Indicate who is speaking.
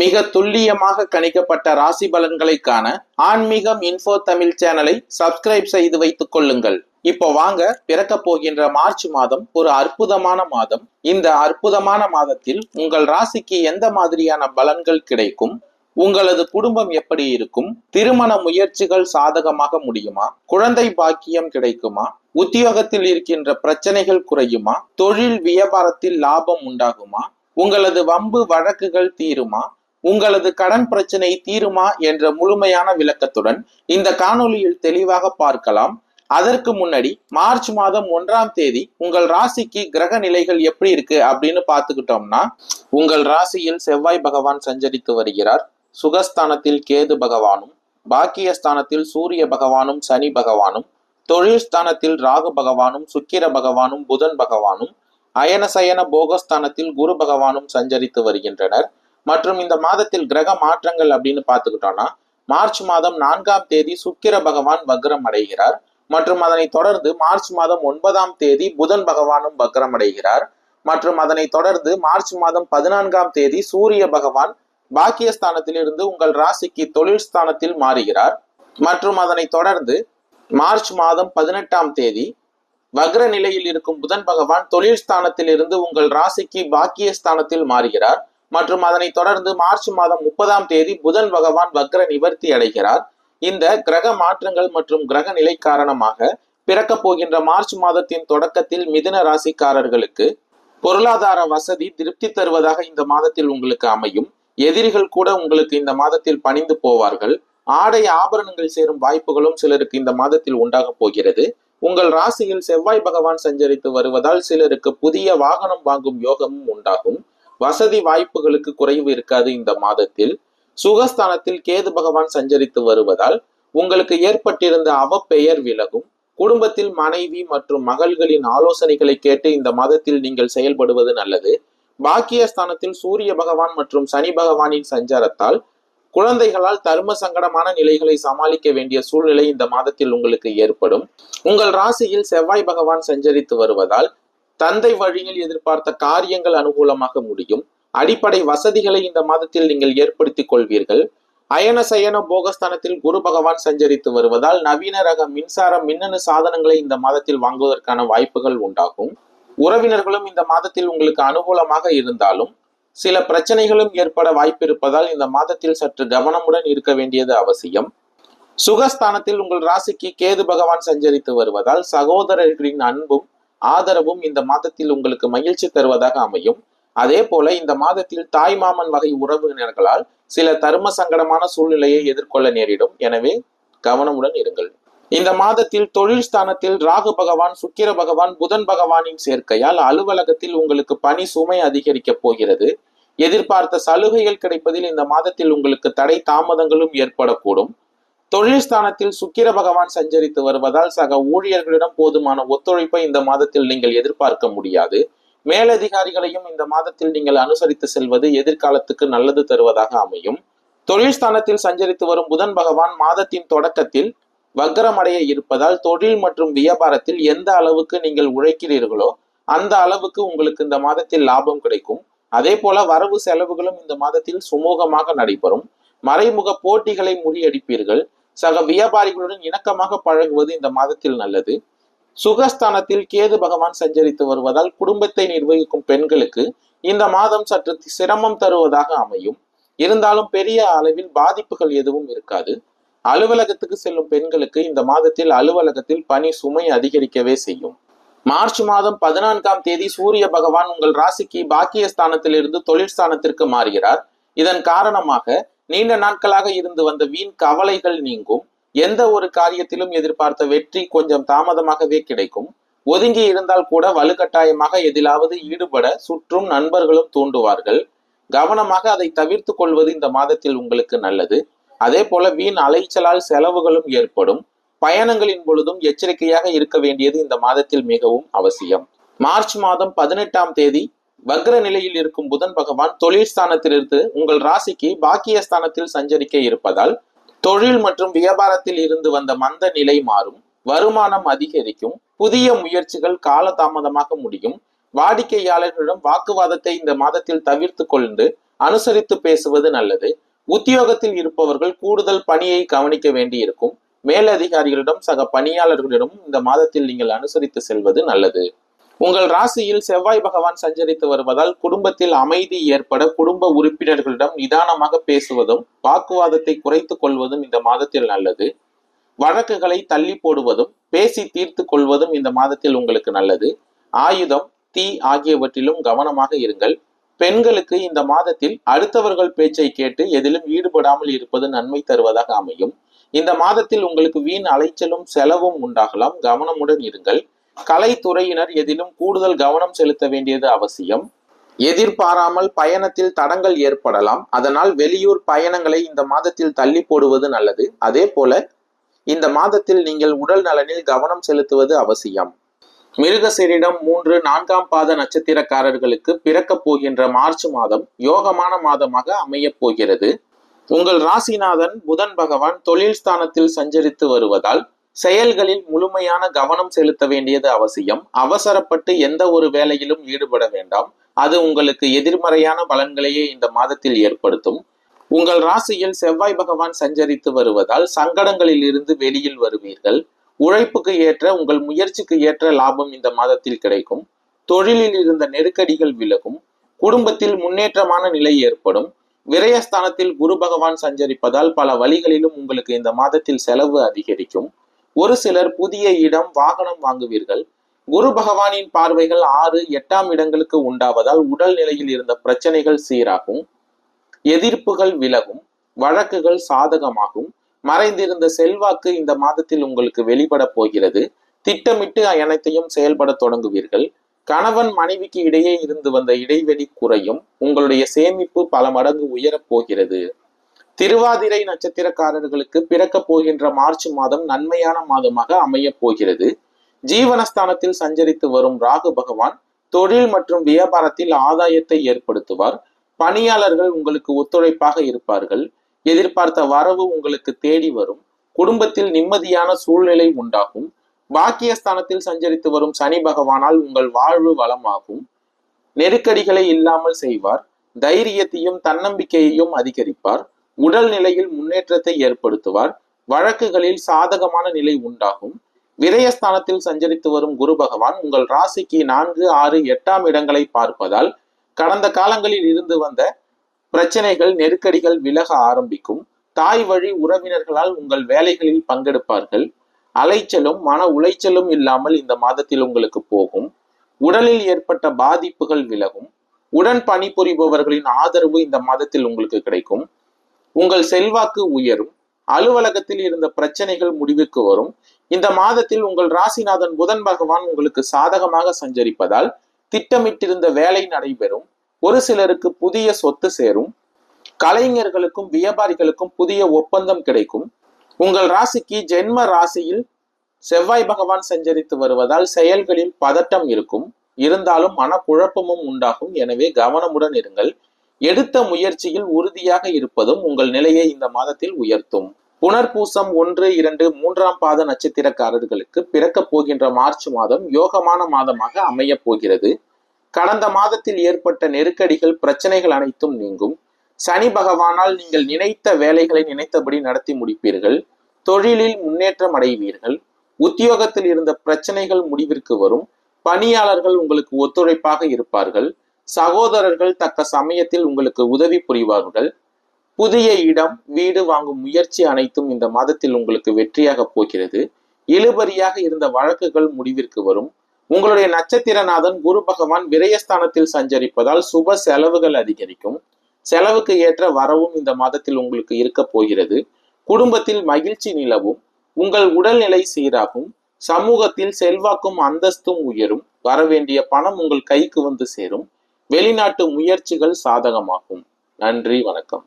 Speaker 1: மிக துல்லியமாக கணிக்கப்பட்ட ராசி பலன்களை காண ஆன்மீகம் இன்ஃபோ தமிழ் சேனலை சப்ஸ்கிரைப் செய்து வைத்துக் கொள்ளுங்கள். இப்போ வாங்க பிறக்க போகின்ற மார்ச் மாதம் ஒரு அற்புதமான மாதம். இந்த அற்புதமான மாதத்தில் உங்கள் ராசிக்கு எந்த மாதிரியான பலன்கள் கிடைக்கும்? உங்களது குடும்பம் எப்படி இருக்கும்? திருமண முயற்சிகள் சாதகமாக முடியுமா? குழந்தை பாக்கியம் கிடைக்குமா? உத்தியோகத்தில் இருக்கின்ற பிரச்சனைகள் குறையுமா? தொழில் வியாபாரத்தில் லாபம் உண்டாகுமா? உங்களது வம்பு வழக்குகள் தீருமா? உங்களது கடன் பிரச்சனை தீருமா என்ற முழுமையான விளக்கத்துடன் இந்த காணொலியில் தெளிவாக பார்க்கலாம். அதற்கு முன்னாடி மார்ச் மாதம் ஒன்றாம் தேதி உங்கள் ராசிக்கு கிரக நிலைகள் எப்படி இருக்கு அப்படின்னு பார்த்துக்கிட்டோம்னா உங்கள் ராசியில் செவ்வாய் பகவான் சஞ்சரித்து வருகிறார். சுகஸ்தானத்தில் கேது பகவானும் பாக்கியஸ்தானத்தில் சூரிய பகவானும் சனி பகவானும் தொழில் ஸ்தானத்தில் ராகு பகவானும் சுக்கிர பகவானும் புதன் பகவானும் அயனசயன போகஸ்தானத்தில் குரு பகவானும் சஞ்சரித்து வருகின்றனர். மற்றும் இந்த மாதத்தில் கிரக மாற்றங்கள் அப்படின்னு பார்த்துக்கிட்டோம்னா மார்ச் மாதம் நான்காம் தேதி சுக்கிர பகவான் வக்ரம் அடைகிறார். மற்றும் அதனை தொடர்ந்து மார்ச் மாதம் ஒன்பதாம் தேதி புதன் பகவானும் வக்ரம் அடைகிறார். மற்றும் அதனை தொடர்ந்து மார்ச் மாதம் பதினான்காம் தேதி சூரிய பகவான் பாக்கியஸ்தானத்திலிருந்து உங்கள் ராசிக்கு தொழில் ஸ்தானத்தில் மாறுகிறார். மற்றும் அதனை தொடர்ந்து மார்ச் மாதம் பதினெட்டாம் தேதி வக்ர நிலையில் இருக்கும் புதன் பகவான் தொழில் ஸ்தானத்தில் இருந்து உங்கள் ராசிக்கு பாக்கியஸ்தானத்தில் மாறுகிறார். மற்றும் அதனை தொடர்ந்து மார்ச் மாதம் முப்பதாம் தேதி புதன் பகவான் வக்ர நிவர்த்தி அடைகிறார். இந்த கிரக மாற்றங்கள் மற்றும் கிரக நிலை காரணமாக பிறக்கப் போகின்ற மார்ச் மாதத்தின் தொடக்கத்தில் மிதுன ராசிக்காரர்களுக்கு பொருளாதார வசதி திருப்தி தருவதாக இந்த மாதத்தில் உங்களுக்கு அமையும். எதிரிகள் கூட உங்களுக்கு இந்த மாதத்தில் பணிந்து போவார்கள். ஆடை ஆபரணங்கள் சேரும் வாய்ப்புகளும் சிலருக்கு இந்த மாதத்தில் உண்டாக போகிறது. உங்கள் ராசியில் செவ்வாய் பகவான் சஞ்சரித்து வருவதால் சிலருக்கு புதிய வாகனம் வாங்கும் யோகமும் உண்டாகும். வசதி வாய்ப்புகளுக்கு குறைவு இருக்காது இந்த மாதத்தில். சுகஸ்தானத்தில் கேது பகவான் சஞ்சரித்து வருவதால் உங்களுக்கு ஏற்பட்டிருந்த அவப்பெயர் விலகும். குடும்பத்தில் மனைவி மற்றும் மகள்களின் ஆலோசனைகளை கேட்டு இந்த மாதத்தில் நீங்கள் செயல்படுவது நல்லது. பாக்கியஸ்தானத்தில் சூரிய பகவான் மற்றும் சனி பகவானின் சஞ்சாரத்தால் குழந்தைகளால் தர்ம சங்கடமான நிலைகளை சமாளிக்க வேண்டிய சூழ்நிலை இந்த மாதத்தில் உங்களுக்கு ஏற்படும். உங்கள் ராசியில் செவ்வாய் பகவான் சஞ்சரித்து வருவதால் தந்தை வழியில் எதிர்பார்த்த காரியங்கள் அனுகூலமாக முடியும். அடிப்படை வசதிகளை இந்த மாதத்தில் நீங்கள் ஏற்படுத்திக் கொள்வீர்கள். அயன சயன போகஸ்தானத்தில் குரு பகவான் சஞ்சரித்து வருவதால் நவீன ரக மின்சார மின்னணு சாதனங்களை இந்த மாதத்தில் வாங்குவதற்கான வாய்ப்புகள் உண்டாகும். உறவினர்களும் இந்த மாதத்தில் உங்களுக்கு அனுகூலமாக இருந்தாலும் சில பிரச்சனைகளும் ஏற்பட வாய்ப்பிருப்பதால் இந்த மாதத்தில் சற்று கவனமுடன் இருக்க வேண்டியது அவசியம். சுகஸ்தானத்தில் உங்கள் ராசிக்கு கேது பகவான் சஞ்சரித்து வருவதால் சகோதரர்களின் அன்பும் ஆதரவும் இந்த மாதத்தில் உங்களுக்கு மகிழ்ச்சி தருவதாக அமையும். அதே போல இந்த மாதத்தில் தாய் மாமன் வகை உறவினர்களால் சில தர்ம சங்கடமான சூழ்நிலையை எதிர்கொள்ள நேரிடும். எனவே கவனமுடன் இருங்கள். இந்த மாதத்தில் தொழில் ஸ்தானத்தில் ராகு பகவான் சுக்கிர பகவான் புதன் பகவானின் சேர்க்கையால் அலுவலகத்தில் உங்களுக்கு பணி சுமை அதிகரிக்கப் போகிறது. எதிர்பார்த்த சலுகைகள் கிடைப்பதில் இந்த மாதத்தில் உங்களுக்கு தடை தாமதங்களும் ஏற்படக்கூடும். தொழில் ஸ்தானத்தில் சுக்கிர பகவான் சஞ்சரித்து வருவதால் சக ஊழியர்களிடம் போதுமான ஒத்துழைப்பை இந்த மாதத்தில் நீங்கள் எதிர்பார்க்க முடியாது. மேலதிகாரிகளையும் இந்த மாதத்தில் நீங்கள் அனுசரித்து செல்வது எதிர்காலத்துக்கு நல்லது தருவதாக அமையும். தொழில் ஸ்தானத்தில் சஞ்சரித்து வரும் புதன் பகவான் மாதத்தின் தொடக்கத்தில் வக்கரமடைய இருப்பதால் தொழில் மற்றும் வியாபாரத்தில் எந்த அளவுக்கு நீங்கள் உழைக்கிறீர்களோ அந்த அளவுக்கு உங்களுக்கு இந்த மாதத்தில் லாபம் கிடைக்கும். அதே போல வரவு செலவுகளும் இந்த மாதத்தில் சுமூகமாக நடைபெறும். மறைமுக போட்டிகளை முறியடிப்பீர்கள். சக வியாபாரிகளுடன் இணக்கமாக பழகுவது இந்த மாதத்தில் நல்லது. சுகஸ்தானத்தில் கேது பகவான் சஞ்சரித்து வருவதால் குடும்பத்தை நிர்வகிக்கும் பெண்களுக்கு இந்த மாதம் சற்று சிரமம் தருவதாக அமையும். இருந்தாலும் பெரிய அளவில் பாதிப்புகள் எதுவும் இருக்காது. அலுவலகத்துக்கு செல்லும் பெண்களுக்கு இந்த மாதத்தில் அலுவலகத்தில் பணி சுமை அதிகரிக்கவே செய்யும். மார்ச் மாதம் பதினான்காம் தேதி சூரிய பகவான் உங்கள் ராசிக்கு பாக்கியஸ்தானத்திலிருந்து ஸ்தானத்திலிருந்து ஸ்தானத்திற்கு மாறுகிறார். இதன் காரணமாக நீண்ட நாட்களாக இருந்து வந்த வீண் கவலைகள் நீங்கும். எந்த ஒரு காரியத்திலும் எதிர்பார்த்த வெற்றி கொஞ்சம் தாமதமாகவே கிடைக்கும். ஒதுங்கி இருந்தால் கூட வலுக்கட்டாயமாக எதிலாவது ஈடுபட சுற்றும் நண்பர்களும் தூண்டுவார்கள். கவனமாக அதை தவிர்த்து கொள்வது இந்த மாதத்தில் உங்களுக்கு நல்லது. அதே போல வீண் அலைச்சலால் செலவுகளும் ஏற்படும். பயணங்களின் பொழுதும் எச்சரிக்கையாக இருக்க வேண்டியது இந்த மாதத்தில் மிகவும் அவசியம். மார்ச் மாதம் பதினெட்டாம் தேதி வக்ர நிலையில் இருக்கும் புதன் பகவான் தொழில் ஸ்தானத்திலிருந்து உங்கள் ராசிக்கு பாக்கிய ஸ்தானத்தில் சஞ்சரிக்க இருப்பதால் தொழில் மற்றும் வியாபாரத்தில் இருந்து வந்த மந்த நிலை மாறும் வருமானம் அதிகரிக்கும் புதிய முயற்சிகள் காலதாமதமாக முடியும். வாடிக்கையாளர்களிடம் வாக்குவாதத்தை இந்த மாதத்தில் தவிர்த்து கொண்டு அனுசரித்து பேசுவது நல்லது. உத்தியோகத்தில் இருப்பவர்கள் கூடுதல் பணியை கவனிக்க வேண்டியிருக்கும். மேலதிகாரிகளிடம் சக பணியாளர்களிடம் இந்த மாதத்தில் நீங்கள் அனுசரித்து செல்வது நல்லது. உங்கள் ராசியில் செவ்வாய் பகவான் சஞ்சரித்து வருவதால் குடும்பத்தில் அமைதி ஏற்பட குடும்ப உறுப்பினர்களிடம் நிதானமாக பேசுவதும் வாக்குவாதத்தை குறைத்துக் கொள்வதும் இந்த மாதத்தில் நல்லது. வழக்குகளை தள்ளி போடுவதும் பேசி தீர்த்து கொள்வதும் இந்த மாதத்தில் உங்களுக்கு நல்லது. ஆயுதம் தீ ஆகியவற்றிலும் கவனமாக இருங்கள். பெண்களுக்கு இந்த மாதத்தில் அடுத்தவர்கள் பேச்சை கேட்டு எதிலும் ஈடுபடாமல் இருப்பது நன்மை தருவதாக அமையும். இந்த மாதத்தில் உங்களுக்கு வீண் அலைச்சலும் செலவும் உண்டாகலாம். கவனமுடன் இருங்கள். கலைத்துறையினர் எதிலும் கூடுதல் கவனம் செலுத்த வேண்டியது அவசியம். எதிர்பாராமல் பயணத்தில் தடங்கள் ஏற்படலாம். அதனால் வெளியூர் பயணங்களை இந்த மாதத்தில் தள்ளி போடுவது நல்லது. அதே போல இந்த மாதத்தில் நீங்கள் உடல் நலனில் கவனம் செலுத்துவது அவசியம். மிருகசீரிடம் மூன்று நான்காம் பாத நட்சத்திரக்காரர்களுக்கு பிறக்கப் போகின்ற மார்ச் மாதம் யோகமான மாதமாக அமையப் போகிறது. உங்கள் ராசிநாதன் புதன் பகவான் தொழில் ஸ்தானத்தில் சஞ்சரித்து வருவதால் செயல்களில் முழுமையான கவனம் செலுத்த வேண்டியது அவசியம். அவசரப்பட்டு எந்த ஒரு வேலையிலும் ஈடுபட வேண்டாம். அது உங்களுக்கு எதிர்மறையான பலன்களையே இந்த மாதத்தில் ஏற்படுத்தும். உங்கள் ராசியில் செவ்வாய் பகவான் சஞ்சரித்து வருவதால் சங்கடங்களில் இருந்து வெளியில் வருவீர்கள். உழைப்புக்கு ஏற்ற உங்கள் முயற்சிக்கு ஏற்ற லாபம் இந்த மாதத்தில் கிடைக்கும். தொழிலில் இருந்த நெருக்கடிகள் விலகும். குடும்பத்தில் முன்னேற்றமான நிலை ஏற்படும். விரயஸ்தானத்தில் குரு பகவான் சஞ்சரிப்பதால் பல வழிகளிலும் உங்களுக்கு இந்த மாதத்தில் செலவு அதிகரிக்கும். ஒரு சிலர் புதிய இடம் வாகனம் வாங்குவீர்கள். குரு பகவானின் பார்வைகள் ஆறு எட்டாம் இடங்களுக்கு உண்டாவதால் உடல் நிலையில் இருந்த பிரச்சனைகள் சீராகும். எதிர்ப்புகள் விலகும். வழக்குகள் சாதகமாகும். மறைந்திருந்த செல்வாக்கு இந்த மாதத்தில் உங்களுக்கு வெளிப்பட போகிறது. திட்டமிட்டு அனைத்தையும் செயல்பட தொடங்குவீர்கள். கணவன் மனைவிக்கு இடையே இருந்து வந்த இடைவெளி குறையும். உங்களுடைய சேமிப்பு பல மடங்கு உயரப் போகிறது. திருவாதிரை நட்சத்திரக்காரர்களுக்கு பிறக்க போகின்ற மார்ச் மாதம் நன்மையான மாதமாக அமைய போகிறது. ஜீவனஸ்தானத்தில் சஞ்சரித்து வரும் ராகு பகவான் தொழில் மற்றும் வியாபாரத்தில் ஆதாயத்தை ஏற்படுத்துவார். பணியாளர்கள் உங்களுக்கு ஒத்துழைப்பாக இருப்பார்கள். எதிர்பார்த்த வரவு உங்களுக்கு தேடி வரும். குடும்பத்தில் நிம்மதியான சூழ்நிலை உண்டாகும். பாக்கியஸ்தானத்தில் சஞ்சரித்து வரும் சனி பகவானால் உங்கள் வாழ்வு வளமாகும். நெருக்கடிகளை இல்லாமல் செய்வார். தைரியத்தையும் தன்னம்பிக்கையையும் அதிகரிப்பார். உடல் நிலையில் முன்னேற்றத்தை ஏற்படுத்துவார் வழக்குகளில் சாதகமான நிலை உண்டாகும். விரயஸ்தானத்தில் சஞ்சரித்து வரும் குரு பகவான் உங்கள் ராசிக்கு நான்கு ஆறு எட்டாம் இடங்களை பார்ப்பதால் கடந்த காலங்களில் இருந்து வந்த பிரச்சனைகள் நெருக்கடிகள் விலக ஆரம்பிக்கும். தாய் வழி உறவினர்களால் உங்கள் வேலைகளில் பங்கெடுப்பார்கள். அலைச்சலும் மன உளைச்சலும் இல்லாமல் இந்த மாதத்தில் உங்களுக்கு போகும். உடலில் ஏற்பட்ட பாதிப்புகள் விலகும். உடன் பணிபுரிபவர்களின் ஆதரவு இந்த மாதத்தில் உங்களுக்கு கிடைக்கும். உங்கள் செல்வாக்கு உயரும் அலுவலகத்தில் இருந்த பிரச்சனைகள் முடிவுக்கு வரும். இந்த மாதத்தில் உங்கள் ராசிநாதன் புதன் பகவான் உங்களுக்கு சாதகமாக சஞ்சரிப்பதால் திட்டமிட்டிருந்த வேலை நடைபெறும். ஒரு சிலருக்கு புதிய சொத்து சேரும். கலைஞர்களுக்கும் வியாபாரிகளுக்கும் புதிய ஒப்பந்தம் கிடைக்கும். உங்கள் ராசிக்கு ஜென்ம ராசியில் செவ்வாய் பகவான் சஞ்சரித்து வருவதால் செயல்களில் பதட்டம் இருக்கும். இருந்தாலும் மனக்குழப்பமும் உண்டாகும். எனவே கவனமுடன் இருங்கள். எடுத்த முயற்சியில் உறுதியாக இருப்பதும் உங்கள் நிலையை இந்த மாதத்தில் உயர்த்தும். புனர்பூசம் ஒன்று இரண்டு மூன்றாம் பாத நட்சத்திரக்காரர்களுக்கு பிறக்க போகின்ற மார்ச் மாதம் யோகமான மாதமாக அமையப் போகிறது. கடந்த மாதத்தில் ஏற்பட்ட நெருக்கடிகள் பிரச்சனைகள் அனைத்தும் நீங்கும். சனி பகவானால் நீங்கள் நினைத்த வேலைகளை நினைத்தபடி நடத்தி முடிப்பீர்கள். தொழிலில் முன்னேற்றம் அடைவீர்கள். உத்தியோகத்தில் இருந்த பிரச்சனைகள் முடிவிற்கு வரும். பணியாளர்கள் உங்களுக்கு ஒத்துழைப்பாக இருப்பார்கள். சகோதரர்கள் தக்க சமயத்தில் உங்களுக்கு உதவி புரிவார்கள். புதிய இடம் வீடு வாங்கும் முயற்சி அனைத்தும் இந்த மாதத்தில் உங்களுக்கு வெற்றியாக போகிறது. இழுபறியாக இருந்த வழக்குகள் முடிவிற்கு வரும். உங்களுடைய நட்சத்திரநாதன் குரு பகவான் விரயஸ்தானத்தில் சஞ்சரிப்பதால் சுப செலவுகள் அதிகரிக்கும். செலவுக்கு ஏற்ற வரவும் இந்த மாதத்தில் உங்களுக்கு இருக்க போகிறது. குடும்பத்தில் மகிழ்ச்சி நிலவும். உங்கள் உடல்நிலை சீராகும். சமூகத்தில் செல்வாக்கும் அந்தஸ்தும் உயரும். வரவேண்டிய பணம் உங்கள் கைக்கு வந்து சேரும். வெளிநாட்டு முயற்சிகள் சாதகமாகும். நன்றி வணக்கம்.